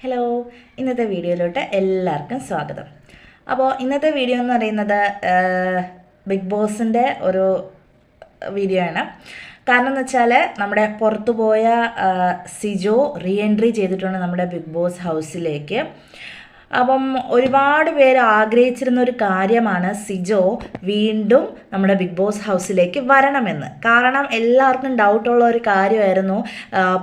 Hello ഇന്നത്തെ വീഡിയോയിലോട്ട് എല്ലാവർക്കും സ്വാഗതം. അപ്പോൾ ഇന്നത്തെ വീഡിയോ എന്ന് പറയുന്നത് ബിഗ് ബോസിന്റെ ഒരു വീഡിയോ ആണ്. കാരണം എന്ന് വെച്ചാൽ നമ്മുടെ പുറത്തു പോയ സിജോ റീ എൻട്രി ചെയ്തിട്ടുണ്ട് നമ്മുടെ ബിഗ് ബോസ് ഹൗസിലേക്ക് അപ്പം ഒരുപാട് പേര് ആഗ്രഹിച്ചിരുന്ന ഒരു കാര്യമാണ് സിജോ വീണ്ടും നമ്മുടെ ബിഗ് ബോസ് ഹൗസിലേക്ക് വരണമെന്ന്. കാരണം എല്ലാവർക്കും ഡൗട്ടുള്ള ഒരു കാര്യമായിരുന്നു.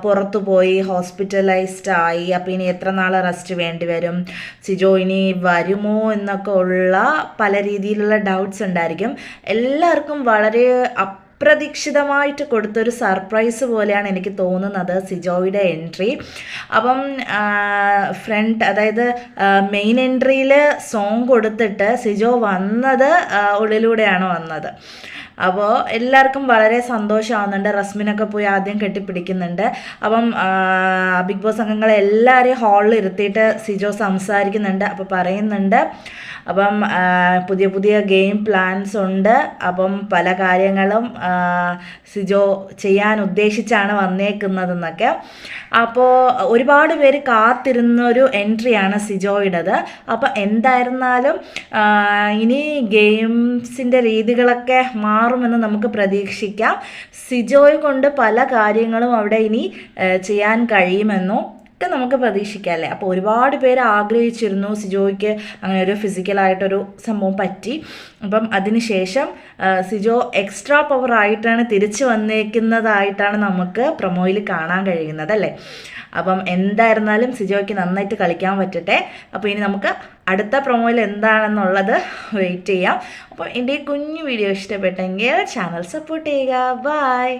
പുറത്തു പോയി ഹോസ്പിറ്റലൈസ്ഡ് ആയി. അപ്പോൾ ഇനി എത്ര നാൾ റെസ്റ്റ് വേണ്ടി വരും? സിജോ ഇനി വരുമോ എന്നൊക്കെ ഉള്ള പല രീതിയിലുള്ള ഡൗട്ട്സ് ഉണ്ടായിരിക്കും. എല്ലാവർക്കും വളരെ അപ്രതീക്ഷിതമായിട്ട് കൊടുത്തൊരു സർപ്രൈസ് പോലെയാണ് എനിക്ക് തോന്നുന്നത് സിജോയുടെ എൻട്രി അപ്പം ഫ്രണ്ട് അതായത് മെയിൻ എൻട്രിയിൽ സോങ് കൊടുത്തിട്ട് സിജോ വന്നത് ഉള്ളിലൂടെയാണ് വന്നത്. അപ്പോൾ എല്ലാവർക്കും വളരെ സന്തോഷമാവുന്നുണ്ട്. റസ്മിനൊക്കെ പോയി ആദ്യം കെട്ടിപ്പിടിക്കുന്നുണ്ട്. അപ്പം ബിഗ് ബോസ് അംഗങ്ങളെ എല്ലാവരെയും ഹാളിൽ ഇരുത്തിയിട്ട് സിജോ സംസാരിക്കുന്നുണ്ട് അപ്പോൾ പറയുന്നുണ്ട്. അപ്പം പുതിയ പുതിയ ഗെയിം പ്ലാൻസ് ഉണ്ട്. അപ്പം പല കാര്യങ്ങളും സിജോ ചെയ്യാൻ ഉദ്ദേശിച്ചാണ് വന്നേക്കുന്നതെന്നൊക്കെ. അപ്പോൾ ഒരുപാട് പേര് കാത്തിരുന്നൊരു എൻട്രിയാണ് സിജോയുടേത്. അപ്പോൾ എന്തായിരുന്നാലും ഇനി ഗെയിംസിന്റെ രീതികളൊക്കെ മാറുമെന്ന് നമുക്ക് പ്രതീക്ഷിക്കാം. സിജോയ് കൊണ്ട് പല കാര്യങ്ങളും അവിടെ ഇനി ചെയ്യാൻ കഴിയുമെന്നും ഒക്കെ നമുക്ക് പ്രതീക്ഷിക്കാം അല്ലേ? അപ്പോൾ ഒരുപാട് പേര് ആഗ്രഹിച്ചിരുന്നു സിജോയ്ക്ക് അങ്ങനെ ഒരു ഫിസിക്കലായിട്ടൊരു സംഭവം പറ്റി. അപ്പം അതിനുശേഷം സിജോ എക്സ്ട്രാ പവർ ആയിട്ടാണ് തിരിച്ചു വന്നേക്കുന്നതായിട്ടാണ് നമുക്ക് പ്രൊമോയിൽ കാണാൻ കഴിയുന്നത് അല്ലേ? അപ്പം എന്തായിരുന്നാലും സിജോയ്ക്ക് നന്നായിട്ട് കളിക്കാൻ പറ്റട്ടെ. അപ്പോൾ ഇനി നമുക്ക് അടുത്ത പ്രൊമോയിൽ എന്താണെന്നുള്ളത് വെയിറ്റ് ചെയ്യാം. അപ്പോൾ എന്റെ കുഞ്ഞു വീഡിയോ ഇഷ്ടപ്പെട്ടെങ്കിൽ ചാനൽ സപ്പോർട്ട് ചെയ്യുക. ബൈ